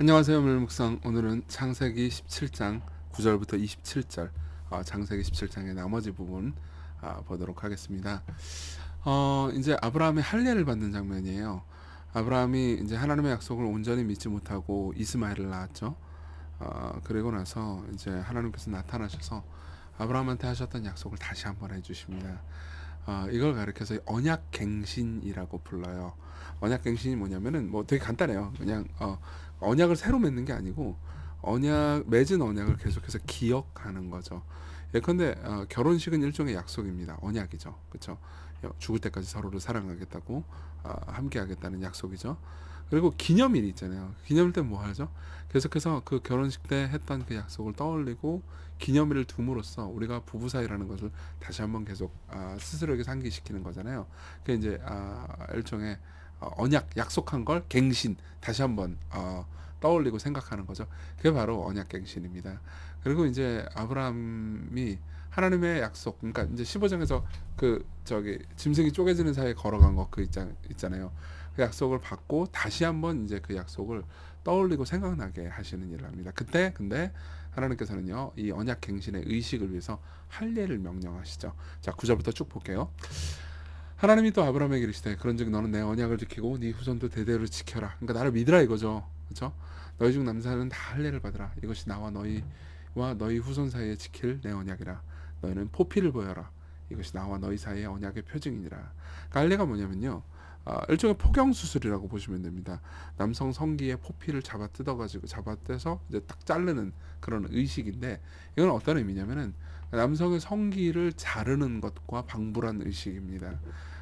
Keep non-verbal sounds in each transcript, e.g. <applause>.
안녕하세요 멸묵상 오늘은 창세기 17장 9절부터 27절 어, 창세기 17장의 나머지 부분 아, 보도록 하겠습니다. 어, 이제 아브라함의 할례를 받는 장면이에요. 아브라함이 이제 하나님의 약속을 온전히 믿지 못하고 이스마엘을 낳았죠. 어, 그리고 나서 이제 하나님께서 나타나셔서 아브라함한테 하셨던 약속을 다시 한번 해주십니다. 어, 이걸 가리켜서 언약 갱신이라고 불러요. 언약 갱신이 뭐냐면은 뭐 되게 간단해요. 그냥 어, 언약을 새로 맺는 게 아니고 언약 맺은 언약을 계속해서 기억하는 거죠. 예컨대 어, 결혼식은 일종의 약속입니다. 언약이죠. 그렇죠? 죽을 때까지 서로를 사랑하겠다고 어, 함께하겠다는 약속이죠. 그리고 기념일 있잖아요. 기념일 때 뭐 하죠? 계속해서 그 결혼식 때 했던 그 약속을 떠올리고 기념일을 둠으로써 우리가 부부 사이라는 것을 다시 한번 계속 아, 스스로에게 상기시키는 거잖아요. 그 이제 아, 일종의 어, 언약 약속한 걸 갱신 다시 한번 어, 떠올리고 생각하는 거죠. 그게 바로 언약 갱신입니다. 그리고 이제 아브라함이 하나님의 약속, 그러니까 이제 15장에서 그 저기 짐승이 쪼개지는 사이에 걸어간 거 그 있잖아요. 그 약속을 받고 다시 한번 이제 그 약속을 떠올리고 생각나게 하시는 일을 합니다. 그때 근데 하나님께서는요 이 언약 갱신의 의식을 위해서 할례를 명령하시죠. 자 9절부터 쭉 볼게요. 하나님이 또 아브라함에게 이르시되 그런즉 너는 내 언약을 지키고 네 후손도 대대로 지켜라. 그러니까 나를 믿으라 이거죠. 그렇죠? 너희 중 남자는 다 할례를 받으라. 이것이 나와 너희와 너희 후손 사이에 지킬 내 언약이라. 너희는 포피를 보여라. 이것이 나와 너희 사이의 언약의 표징이니라. 그러니까 할례가 뭐냐면요. 아, 일종의 포경 수술이라고 보시면 됩니다. 남성 성기의 포피를 잡아 뜯어가지고 잡아 떼서 이제 딱 자르는 그런 의식인데 이건 어떤 의미냐면은 남성의 성기를 자르는 것과 방불한 의식입니다.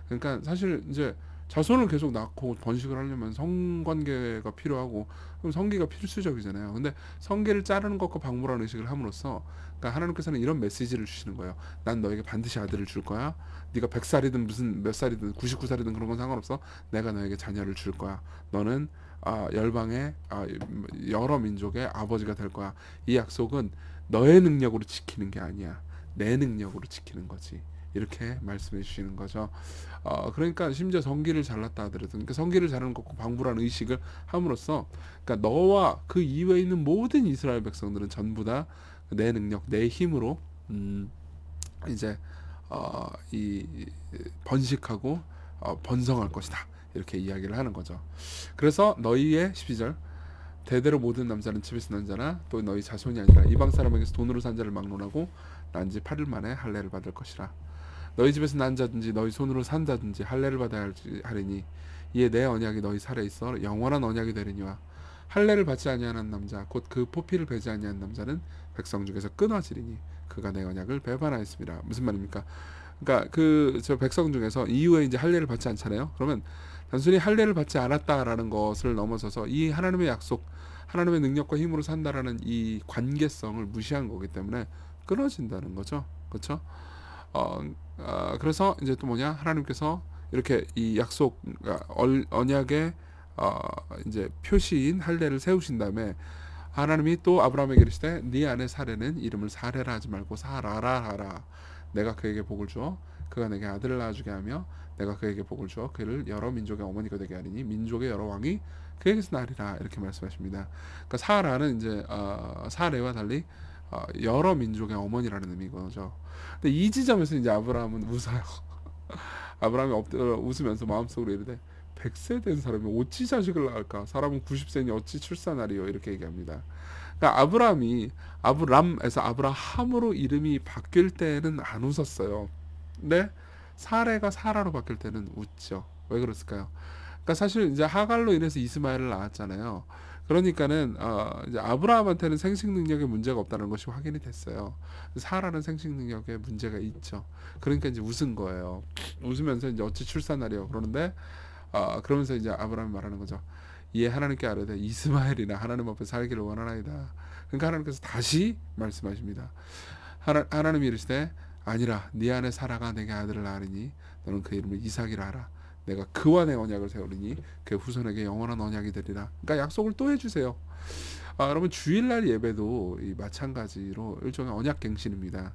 그러니까 사실 이제 자손을 계속 낳고 번식을 하려면 성관계가 필요하고 그럼 성기가 필수적이잖아요. 근데 성기를 자르는 것과 방불한 의식을 함으로써 그러니까 하나님께서는 이런 메시지를 주시는 거예요. 난 너에게 반드시 아들을 줄 거야. 네가 100살이든 무슨 몇 살이든 99살이든 그런 건 상관없어. 내가 너에게 자녀를 줄 거야. 너는 아, 열방의 아, 여러 민족의 아버지가 될 거야. 이 약속은 너의 능력으로 지키는 게 아니야. 내 능력으로 지키는 거지. 이렇게 말씀해 주시는 거죠. 어, 그러니까 심지어 성기를 잘랐다 하더라도 그러니까 성기를 자르는 것과 방불한 의식을 함으로써 그러니까 너와 그 이외에 있는 모든 이스라엘 백성들은 전부 다 내 능력, 내 힘으로 음, 이제 어, 이 번식하고 어, 번성할 것이다. 이렇게 이야기를 하는 거죠. 그래서 너희의 12절 대대로 모든 남자는 집에서 난 자나 또 너희 자손이 아니라 이방 사람에게서 돈으로 산 자를 막론하고 난지 8일 만에 할례를 받을 것이라. 너희 집에서 난 자든지 너희 손으로 산 자든지 할례를 받아야 하리니 이에 내 언약이 너희 살에 있어 영원한 언약이 되리니와 할례를 받지 아니하는 남자 곧 그 포피를 베지 아니한 남자는 백성 중에서 끊어지리니 그가 내 언약을 배반하였습니다. 무슨 말입니까? 그러니까 그 저 백성 중에서 이후에 이제 할례를 받지 않잖아요. 그러면 단순히 할례를 받지 않았다라는 것을 넘어서서 이 하나님의 약속, 하나님의 능력과 힘으로 산다라는 이 관계성을 무시한 거기 때문에 끊어진다는 거죠. 그렇죠? 어, 어, 그래서 이제 또 뭐냐? 하나님께서 이렇게 이 약속 그러니까 언약의 어, 이제 표시인 할례를 세우신 다음에 하나님이 또 아브라함에게 이르시되 네 아내 사례는 이름을 사례라 하지 말고 사라라 하라. 내가 그에게 복을 주어 그가 내게 아들을 낳아주게 하며 내가 그에게 복을 주어 그를 여러 민족의 어머니가 되게 하리니 민족의 여러 왕이 그에게서 나리라. 이렇게 말씀하십니다. 그러니까 사라는 이제 어, 사례와 달리 어, 여러 민족의 어머니라는 의미거죠. 근데 이 지점에서 이제 아브라함은 웃어요. <laughs> 아브라함이 엎드려 웃으면서 마음속으로 이르되 100세 된 사람이 어찌 자식을 낳을까? 사람은 90세니 어찌 출산하리요? 이렇게 얘기합니다. 그러니까 아브라함이 아브람에서 아브라함으로 이름이 바뀔 때는 안 웃었어요. 근데 사례가 사라로 바뀔 때는 웃죠. 왜 그랬을까요? 그러니까 사실 이제 하갈로 인해서 이스마엘을 낳았잖아요. 그러니까는 어 이제 아브라함한테는 생식 능력에 문제가 없다는 것이 확인이 됐어요. 사라는 생식 능력에 문제가 있죠. 그러니까 이제 웃은 거예요. 웃으면서 이제 어찌 출산하려 그러는데 어 그러면서 이제 아브라함이 말하는 거죠. 이에 하나님께 아뢰되 이스마엘이나 하나님 앞에 살기를 원하나이다. 그러니까 하나님께서 다시 말씀하십니다. 하나, 하나님이 이르시되 아니라 네 안에 사라가 내게 아들을 낳으니 너는 그 이름을 이삭이라 하라. 내가 그와 내 언약을 세우리니 그 후손에게 영원한 언약이 되리라. 그러니까 약속을 또 해주세요. 아, 여러분 주일날 예배도 이 마찬가지로 일종의 언약 갱신입니다.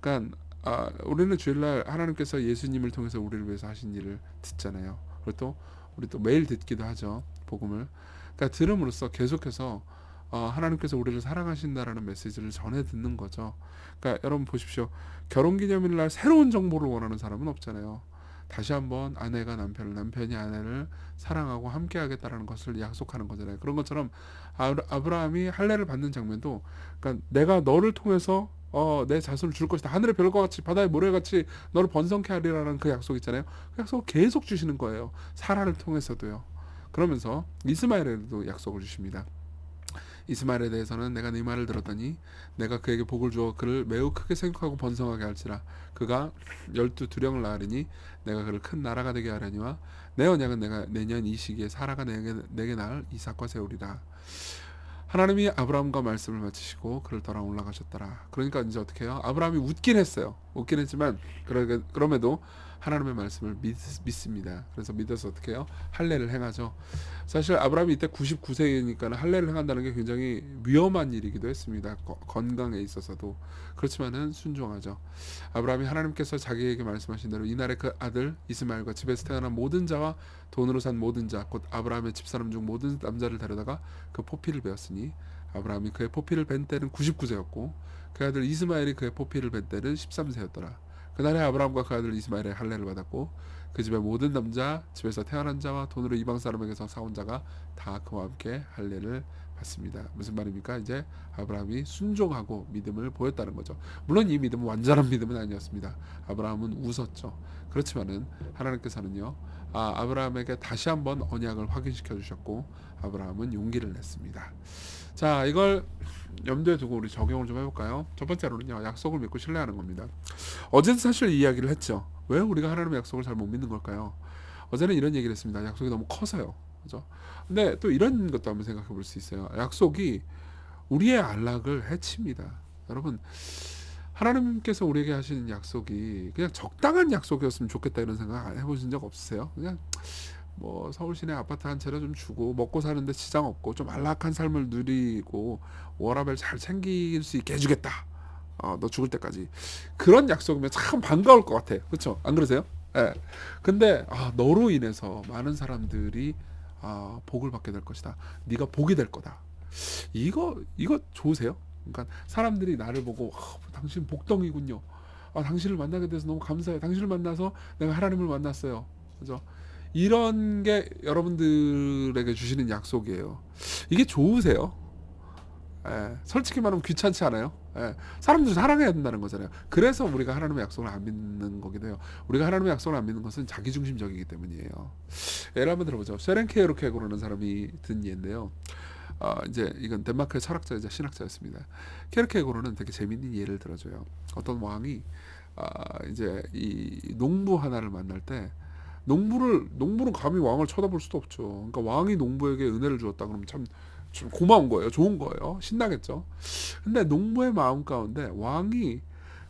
그러니까 아, 우리는 주일날 하나님께서 예수님을 통해서 우리를 위해서 하신 일을 듣잖아요. 그리고 또 우리 또 매일 듣기도 하죠. 복음을. 그러니까 들음으로써 계속해서 어, 하나님께서 우리를 사랑하신다라는 메시지를 전해 듣는 거죠. 그러니까 여러분 보십시오. 결혼 기념일 날 새로운 정보를 원하는 사람은 없잖아요. 다시 한번 아내가 남편을 남편이 아내를 사랑하고 함께하겠다라는 것을 약속하는 거잖아요. 그런 것처럼 아브라- 아브라함이 할례를 받는 장면도 그러니까 내가 너를 통해서 어, 내 자손을 줄 것이다. 하늘의 별과 같이 바다의 모래같이 너를 번성케 하리라는 그 약속 있잖아요. 그 약속을 계속 주시는 거예요. 사라를 통해서도요. 그러면서 이스마엘에도 약속을 주십니다. 이스마엘에 대해서는 내가 네 말을 들었더니 내가 그에게 복을 주어 그를 매우 크게 생육하고 번성하게 할지라. 그가 열두 두령을 낳으리니 내가 그를 큰 나라가 되게 하려니와 내 언약은 내가 내년 이 시기에 사라가 내게 내게 낳을 이삭과 세우리라. 하나님이 아브라함과 말씀을 마치시고 그를 떠나 올라가셨더라. 그러니까 이제 어떻게 해요? 아브라함이 웃긴 했어요. 웃긴 했지만 그러, 그럼에도 하나님의 말씀을 믿, 믿습니다 그래서 믿어서 어떻게 해요 할례를 행하죠 사실 아브라함이 이때 99세이니까 할례를 행한다는 게 굉장히 위험한 일이기도 했습니다. 거- 건강에 있어서도 그렇지만은 순종하죠. 아브라함이 하나님께서 자기에게 말씀하신 대로 이날에 그 아들 이스마엘과 집에서 태어난 모든 자와 돈으로 산 모든 자 곧 아브라함의 집사람 중 모든 남자를 데려다가 그 포피를 베었으니 아브라함이 그의 포피를 벤 때는 99세였고 그 아들 이스마엘이 그의 포피를 벤 때는 13세였더라. 그날에 아브라함과 그 아들 이스마엘의 할례를 받았고 그 집의 모든 남자 집에서 태어난 자와 돈으로 이방 사람에게서 사온 자가 다 그와 함께 할례를 받습니다. 무슨 말입니까? 이제 아브라함이 순종하고 믿음을 보였다는 거죠. 물론 이 믿음은 완전한 믿음은 아니었습니다. 아브라함은 웃었죠. 그렇지만은 하나님께서는요. 아, 아브라함에게 다시 한번 언약을 확인시켜 주셨고 아브라함은 용기를 냈습니다. 자, 이걸 염두에 두고 우리 적용을 좀 해볼까요? 첫 번째로는요, 약속을 믿고 신뢰하는 겁니다. 어제도 사실 이 이야기를 했죠. 왜 우리가 하나님의 약속을 잘 못 믿는 걸까요? 어제는 이런 얘기를 했습니다. 약속이 너무 커서요. 그죠? 근데 또 이런 것도 한번 생각해 볼 수 있어요. 약속이 우리의 안락을 해칩니다. 여러분, 하나님께서 우리에게 하시는 약속이 그냥 적당한 약속이었으면 좋겠다 이런 생각 안 해보신 적 없으세요? 그냥 뭐 서울 시내 아파트 한 채를 좀 주고 먹고 사는데 지장 없고 좀 안락한 삶을 누리고 워라벨 잘 챙길 수 있게 해주겠다. 어, 너 죽을 때까지 그런 약속이면 참 반가울 것 같아. 그렇죠? 안 그러세요? 예. 근데 아, 너로 인해서 많은 사람들이 아, 복을 받게 될 것이다. 네가 복이 될 거다. 이거 이거 좋으세요? 그러니까 사람들이 나를 보고 아, 당신 복덩이군요. 아, 당신을 만나게 돼서 너무 감사해요. 당신을 만나서 내가 하나님을 만났어요. 그죠? 이런 게 여러분들에게 주시는 약속이에요. 이게 좋으세요? 예, 솔직히 말하면 귀찮지 않아요? 예, 사람들 사랑해야 된다는 거잖아요. 그래서 우리가 하나님의 약속을 안 믿는 거기도 해요. 우리가 하나님의 약속을 안 믿는 것은 자기중심적이기 때문이에요. 예를 한번 들어보죠. 세렌케르케고라는 사람이 든 예인데요. 어, 이제 이건 덴마크의 철학자이자 신학자였습니다. 케르케고르는 되게 재밌는 예를 들어줘요. 어떤 왕이 아, 이제 이 농부 하나를 만날 때 농부를 농부는 감히 왕을 쳐다볼 수도 없죠. 그러니까 왕이 농부에게 은혜를 주었다 그러면 참, 좀 고마운 거예요. 좋은 거예요. 신나겠죠. 근데 농부의 마음 가운데 왕이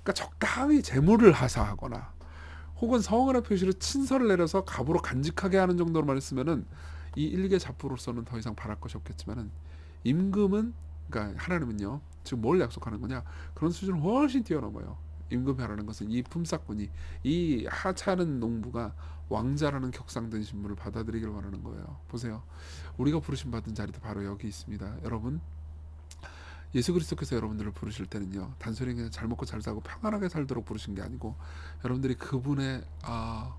그러니까 적당히 재물을 하사하거나 혹은 성언의 표시로 친서를 내려서 갑으로 간직하게 하는 정도로만 했으면은 이 일개 잡부로서는 더 이상 바랄 것이 없겠지만은 임금은 그러니까 하나님은요 지금 뭘 약속하는 거냐 그런 수준을 훨씬 뛰어넘어요. 임금이라는 것은 이 품삯꾼이 이 하찮은 농부가 왕자라는 격상된 신분을 받아들이길 원하는 거예요. 보세요. 우리가 부르심 받은 자리도 바로 여기 있습니다. 여러분 예수 그리스도께서 여러분들을 부르실 때는요 단순히 그냥 잘 먹고 잘 사고 평안하게 살도록 부르신 게 아니고 여러분들이 그분의 아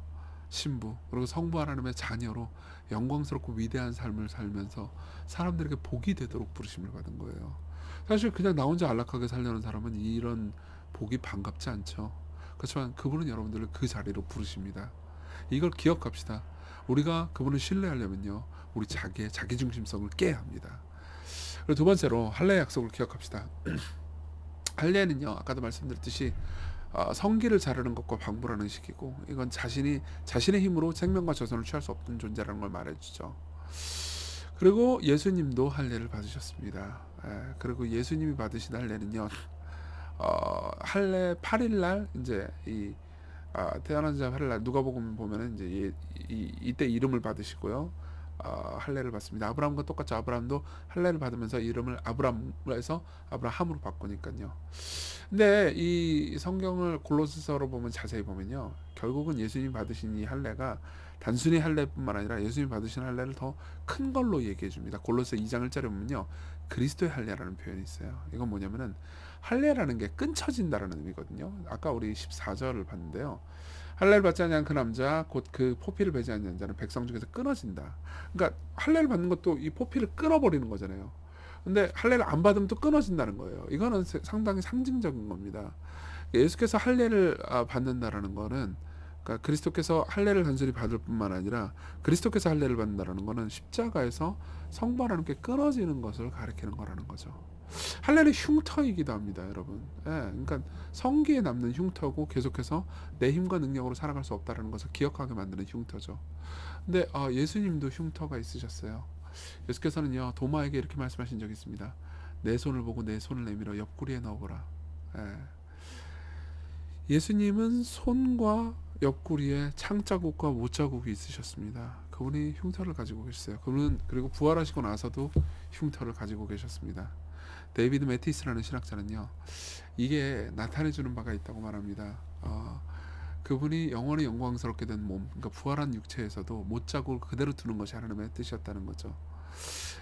신부 그리고 성부 하나님의 자녀로 영광스럽고 위대한 삶을 살면서 사람들에게 복이 되도록 부르심을 받은 거예요. 사실 그냥 나 혼자 안락하게 살려는 사람은 이런 복이 반갑지 않죠. 그렇지만 그분은 여러분들을 그 자리로 부르십니다. 이걸 기억합시다. 우리가 그분을 신뢰하려면요, 우리 자기의 자기 중심성을 깨야 합니다. 그리고 두 번째로 할례 약속을 기억합시다. <clears throat> 할례는요, 아까도 말씀드렸듯이 어, 성기를 자르는 것과 방불하는 식이고 이건 자신이 자신의 힘으로 생명과 자손을 취할 수 없는 존재라는 걸 말해주죠. 그리고 예수님도 할례를 받으셨습니다. 예, 그리고 예수님이 받으신 할례는요, 어, 할례 8일 날 이제 이 아, 태어난 자 8일 날 누가복음 보면은 이제 이, 이, 이때 이름을 받으시고요. 어, 할례를 받습니다. 아브라함과 똑같죠. 아브라함도 할례를 받으면서 이름을 아브람에서 아브라함으로 바꾸니까요. 근데 이 성경을 골로새서로 보면 자세히 보면요. 결국은 예수님 받으신 이 할례가 단순히 할례뿐만 아니라 예수님 받으신 할례를 더 큰 걸로 얘기해 줍니다. 골로새 2장 1절에 보면요. 그리스도의 할례라는 표현이 있어요. 이건 뭐냐면은 할례라는 게 끊쳐진다라는 의미거든요. 아까 우리 14절을 봤는데요. 할례를 받지 않는 그 남자 곧 그 포피를 베지 않는 자는 백성 중에서 끊어진다. 그러니까 할례를 받는 것도 이 포피를 끊어버리는 거잖아요. 근데 할례를 안 받으면 또 끊어진다는 거예요. 이거는 세- 상당히 상징적인 겁니다. 예수께서 할례를 아, 받는다라는 거는 그러니까 그리스도께서 할례를 단순히 받을 뿐만 아니라 그리스도께서 할례를 받는다라는 거는 십자가에서 성바와 함께 끊어지는 것을 가리키는 거라는 거죠. 할례는 흉터이기도 합니다, 여러분. 예, 그러니까 성기에 남는 흉터고 계속해서 내 힘과 능력으로 살아갈 수 없다라는 것을 기억하게 만드는 흉터죠. 근데 아, 예수님도 흉터가 있으셨어요. 예수께서는요 도마에게 이렇게 말씀하신 적이 있습니다. 내 손을 보고 내 손을 내밀어 옆구리에 넣어보라. 예. 예수님은 손과 옆구리에 창자국과 못자국이 있으셨습니다. 그분이 흉터를 가지고 계셨어요. 그분은 그리고 부활하시고 나서도 흉터를 가지고 계셨습니다. 데이비드 매티스라는 신학자는요, 이게 나타내 주는 바가 있다고 말합니다. 어, 그분이 영원히 영광스럽게 된 몸, 그러니까 부활한 육체에서도 못자국을 그대로 두는 것이 하나님의 뜻이었다는 거죠.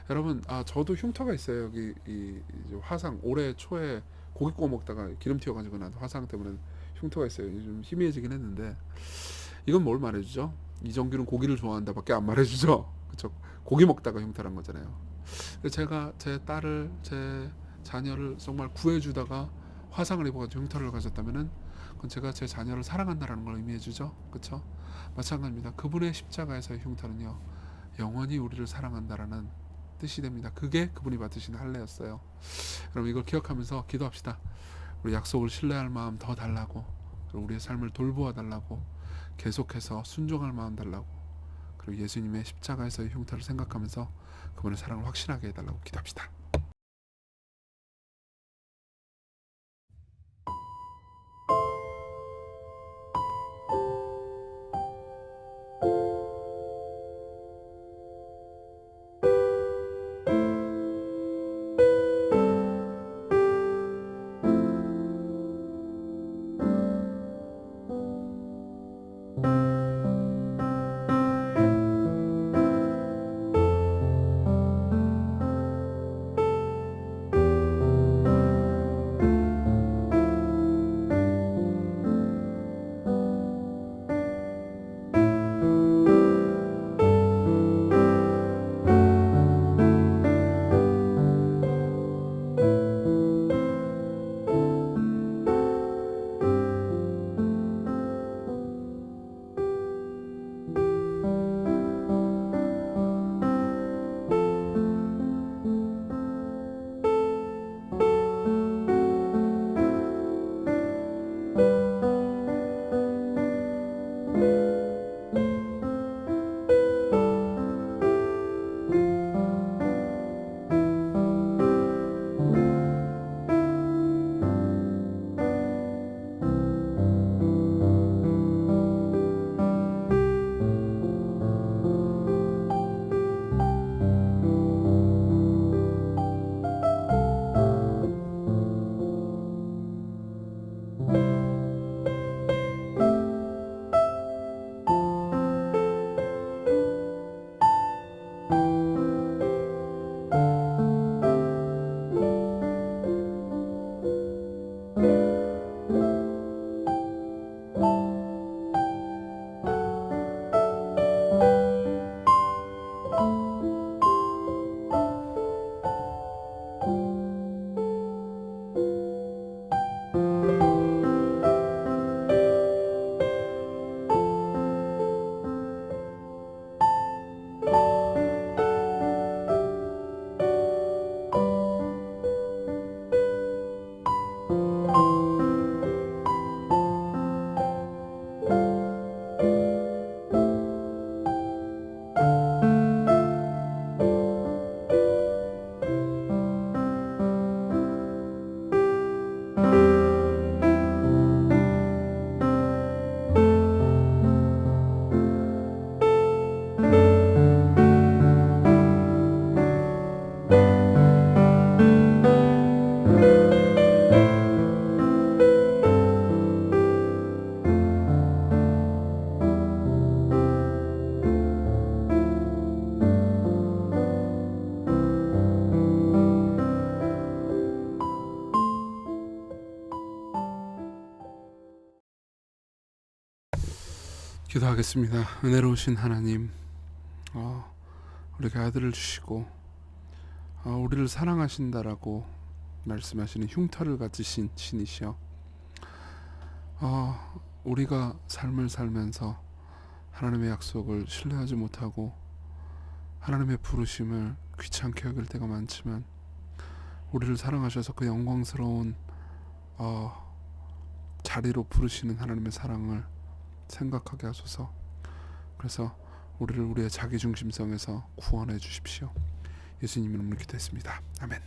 여러분, 아 저도 흉터가 있어요. 여기 이, 화상 올해 초에 고기 구워 먹다가 기름 튀어가지고 난 화상 때문에 흉터가 있어요. 좀 희미해지긴 했는데 이건 뭘 말해주죠? 이정규는 고기를 좋아한다밖에 안 말해주죠. <laughs> 그쵸? 고기 먹다가 흉터난 거잖아요. 제가 제 딸을 제 자녀를 정말 구해주다가 화상을 입어가지고 흉터를 가졌다면은 그건 제가 제 자녀를 사랑한다라는 걸 의미해주죠. 그쵸? 마찬가지입니다. 그분의 십자가에서의 흉터는요 영원히 우리를 사랑한다라는 뜻이 됩니다. 그게 그분이 받으신 할례였어요. 여러분 이걸 기억하면서 기도합시다. 우리 약속을 신뢰할 마음 더 달라고 그리고 우리의 삶을 돌보아 달라고 계속해서 순종할 마음 달라고 그리고 예수님의 십자가에서의 흉터를 생각하면서 그분의 사랑을 확신하게 해달라고 기도합시다. 기도하겠습니다. 은혜로우신 하나님, 어, 우리가 아들을 주시고 어, 우리를 사랑하신다라고 말씀하시는 흉터를 가지신 신이시여. 어, 우리가 삶을 살면서 하나님의 약속을 신뢰하지 못하고 하나님의 부르심을 귀찮게 여길 때가 많지만 우리를 사랑하셔서 그 영광스러운 어, 자리로 부르시는 하나님의 사랑을 생각하게 하소서. 그래서 우리를 우리의 자기 중심성에서 구원해 주십시오. 예수님 이름으로 기도했습니다. 아멘.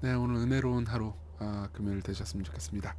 네 오늘 은혜로운 하루 아, 금요일 되셨으면 좋겠습니다.